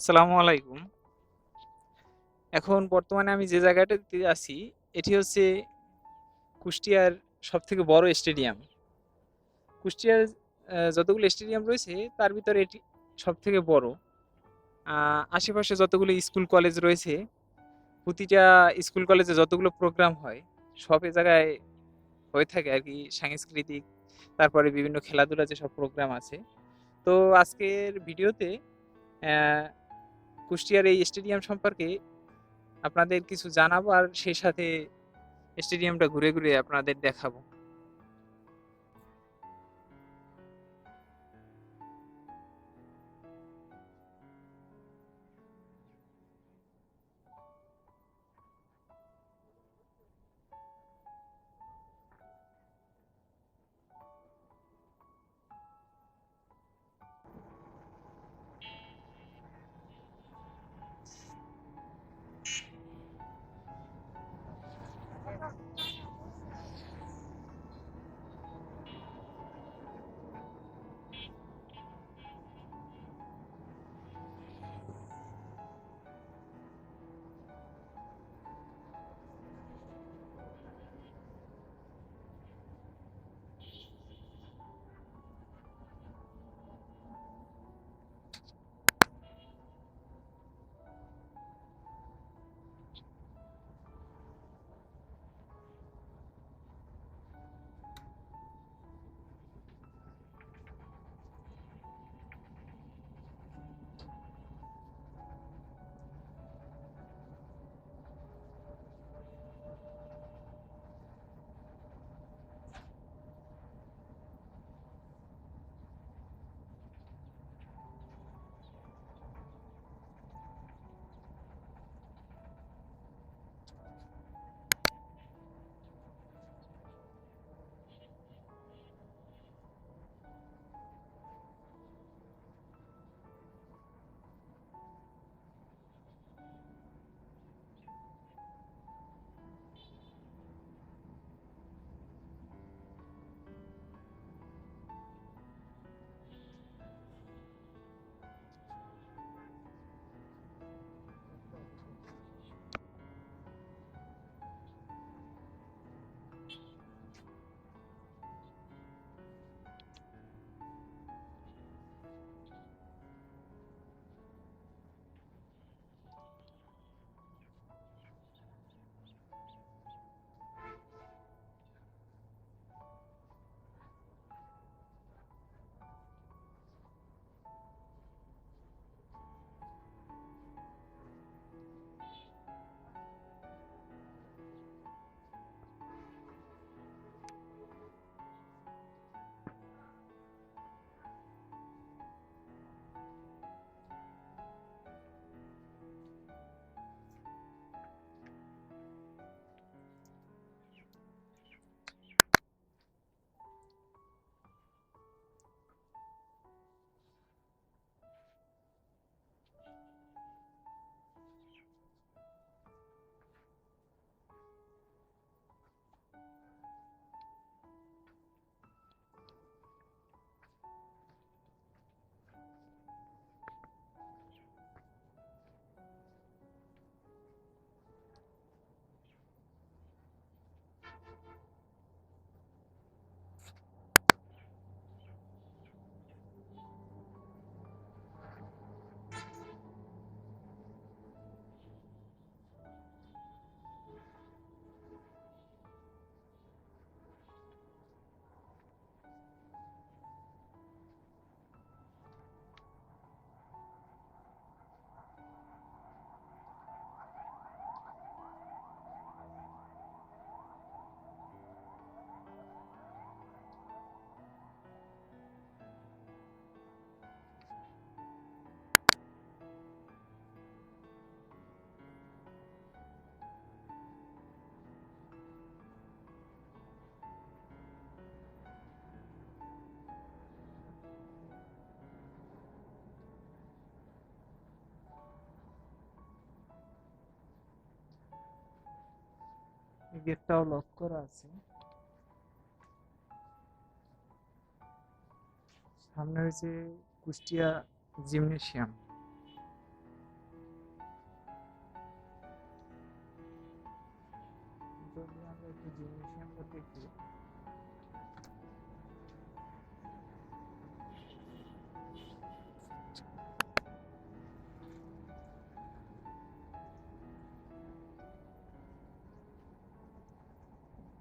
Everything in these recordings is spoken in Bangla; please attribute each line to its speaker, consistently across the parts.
Speaker 1: আসসালামু আলাইকুম। এখন বর্তমানে আমি যে জায়গাটাতে আছি, এটি হচ্ছে কুষ্টিয়ার সবথেকে বড় স্টেডিয়াম। কুষ্টিয়ার যতগুলো স্টেডিয়াম রয়েছে, তার ভিতরে এটি সবথেকে বড়। আশেপাশে যতগুলো স্কুল কলেজ রয়েছে, প্রতিটা স্কুল কলেজে যতগুলো প্রোগ্রাম হয়, সব এ জায়গায় হয়ে থাকে আর কি সাংস্কৃতিক, তারপরে বিভিন্ন খেলাধুলা যেসব প্রোগ্রাম আছে। তো আজকের ভিডিওতে কুষ্টিয়ার এই স্টেডিয়াম সম্পর্কে আপনাদের কিছু জানাব আর সেই সাথে স্টেডিয়ামটা ঘুরে, ঘুরে আপনাদের দেখাবো। গেটটাও লক করা আছে। সামনে হয়েছে কুষ্টিয়া জিমনেশিয়াম যদি আমরা একটু জিমনেশিয়ামটা দেখি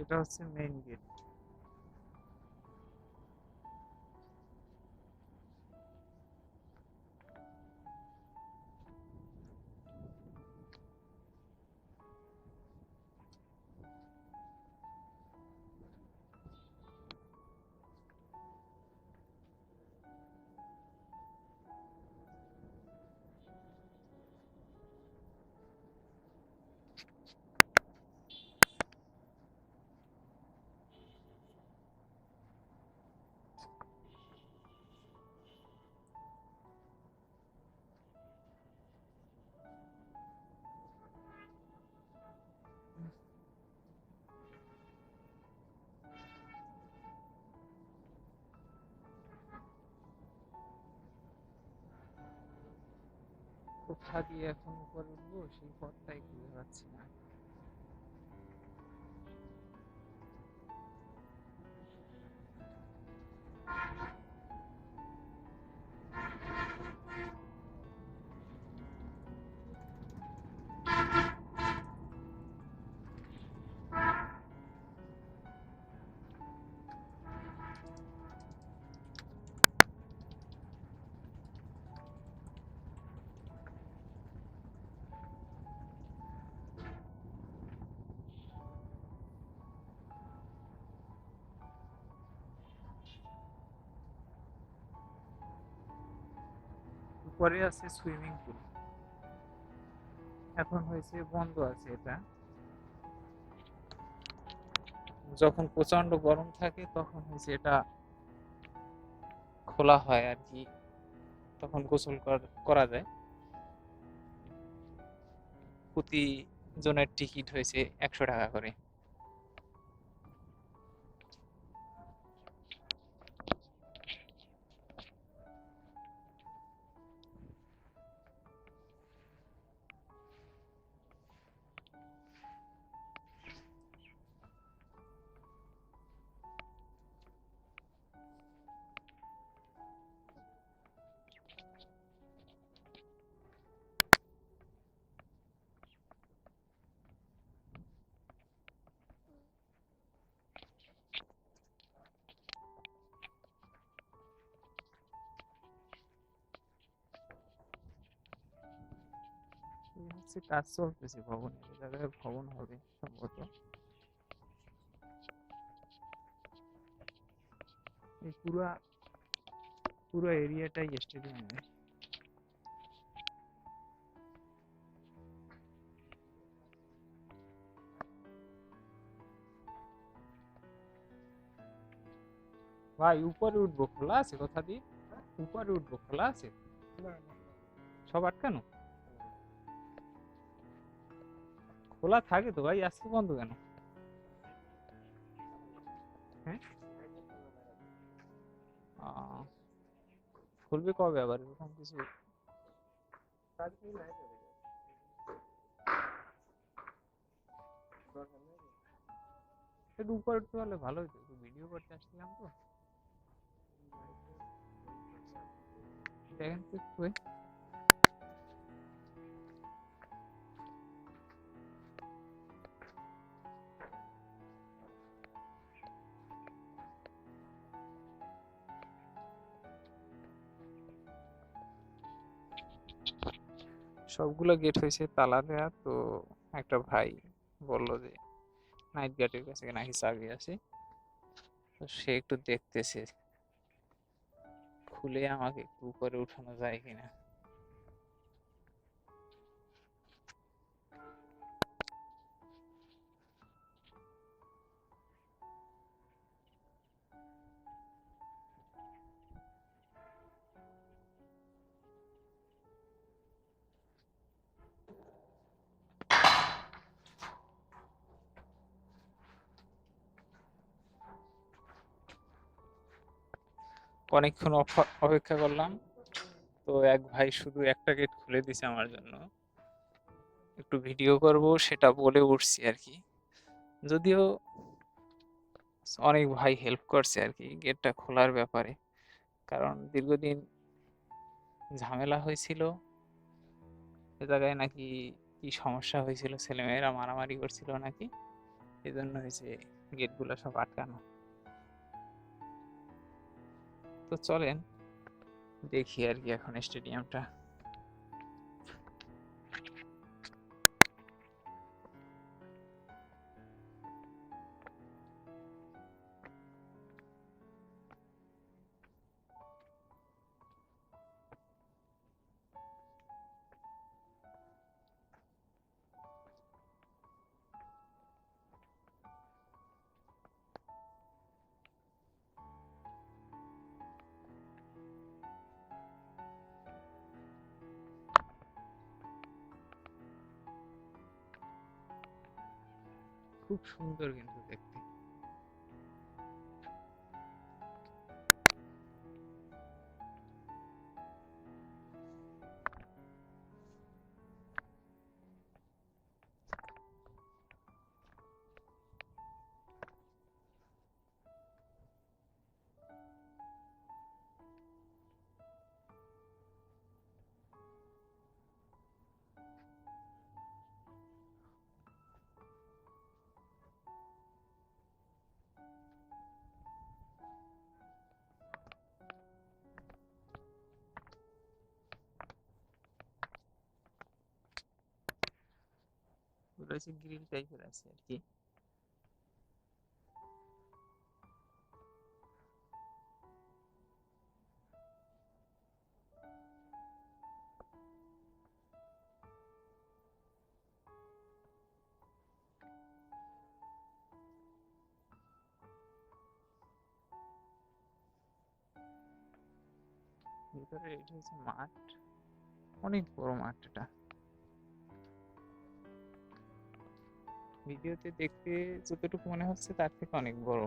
Speaker 1: এটা হচ্ছে মেইন গেট কোথা দিয়ে এখন উপরে উঠবো সেই পথটাই খুঁজে পাচ্ছি না উপরে আছে সুইমিং পুল এখন হয়েছে, বন্ধ আছে এটা। যখন প্রচণ্ড গরম থাকে, তখন হয়েছে এটা খোলা হয় আর কি। তখন গোসল করা যায়। প্রতি জনের টিকিট হয়েছে একশো টাকা করে। হচ্ছে কাজ চলতেছে ভবনের জায়গায় ভবন হবে সম্ভবত। এই পুরা পুরো এরিয়াটাই স্টেডিয়ামের ভাই উপরে উঠবো খোলা আছে কথা দিয়ে? উপরে উঠবো খোলা আছে? সব আটকানো? খোলা থাকে তো ভাই? আজকে বন্ধ কেন? হ্যাঁ? খুলবে কবে আবার? এরকম কিছু? একটু উপরে উঠতে পারলে ভালো হতো ভিডিও করতে আসছিলাম তো। দেখেন একটু। সবগুলো গেট হয়েছে তালা দেয়া। তো একটা ভাই বলল যে নাইট গার্ডের কাছে নাকি চাবি আছে। তো সে একটু দেখতেছে, খুলে আমাকে একটু উপরে উঠানো যায় কিনা। অনেকক্ষণ অপা- অপেক্ষা করলাম। তো এক ভাই শুধু একটা গেট খুলে দিছে আমার জন্য। একটু ভিডিও করব, সেটা বলে উঠছি আর কি। যদিও অনেক ভাই হেল্প করছে আর কি গেটটা খোলার ব্যাপারে। কারণ দীর্ঘদিন ঝামেলা হয়েছিল। এ জায়গায় নাকি কি সমস্যা হয়েছিল ছেলেমেয়েরা মারামারি করছিল নাকি? এজন্য হয়েছে গেটগুলো সব আটকানো। তো চলেন। দেখি আর কি এখন স্টেডিয়ামটা। খুব সুন্দর কিন্তু দেখতে। হচ্ছে গ্রিল টাইপের আছে আর কি। ভিতরে এটা হচ্ছে মাঠ। অনেক বড় মাঠ এটা। ভিডিওতে দেখতে যতটুকু মনে হচ্ছে তার থেকে অনেক বড়।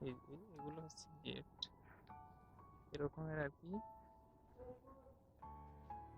Speaker 1: এগুলো হচ্ছে গেট এরকমের আর কি।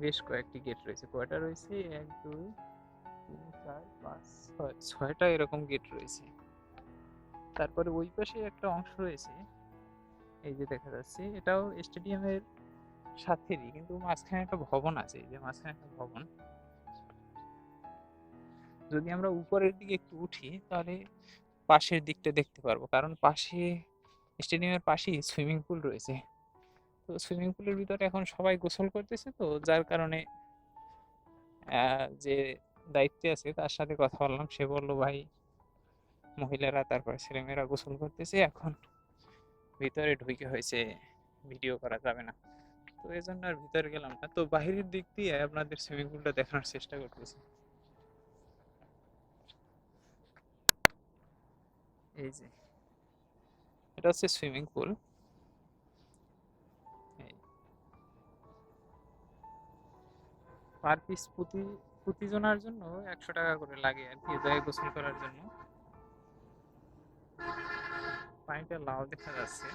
Speaker 1: বেশ কয়েকটি গেট রয়েছে। কয়টা রয়েছে? এক, দুই, তিন, চার, পাঁচ, ছয়, ছয়টা এরকম গেট রয়েছে। তারপরে ওই পাশে একটা অংশ রয়েছে। এই যে দেখা যাচ্ছে, এটাও স্টেডিয়ামের সাথেরই, কিন্তু মাঝখানে একটা ভবন আছে। এই যে মাঝখানে একটা ভবন। যদি আমরা উপরের দিকে একটু উঠি, তাহলে পাশের দিকটা দেখতে পারব। কারণ পাশে স্টেডিয়ামের পাশেই সুইমিং পুল রয়েছে। তো সুইমিং পুলের ভিতরে এখন সবাই গোসল করতেছে তো, যার কারণে যে দায়িত্বে আছে তার সাথে কথা বললাম। সে বলল, ভাই, মহিলারা, তারপর ছেলেমেয়েরা গোসল করতেছে, এখন ভিতরে ঢুকে হয়েছে, ভিডিও করা যাবে না। তো এই জন্য আর ভিতরে গেলাম না। তো বাহিরের দিক দিয়ে আপনাদের সুইমিং পুলটা দেখানোর চেষ্টা করতেছি। এই যে। এটা হচ্ছে সুইমিং পুল। পার পিস প্রতি প্রতিজনার জন্য একশো টাকা করে লাগে আর কি এ গোসল করার জন্য। পানিটা লাল দেখা যাচ্ছে।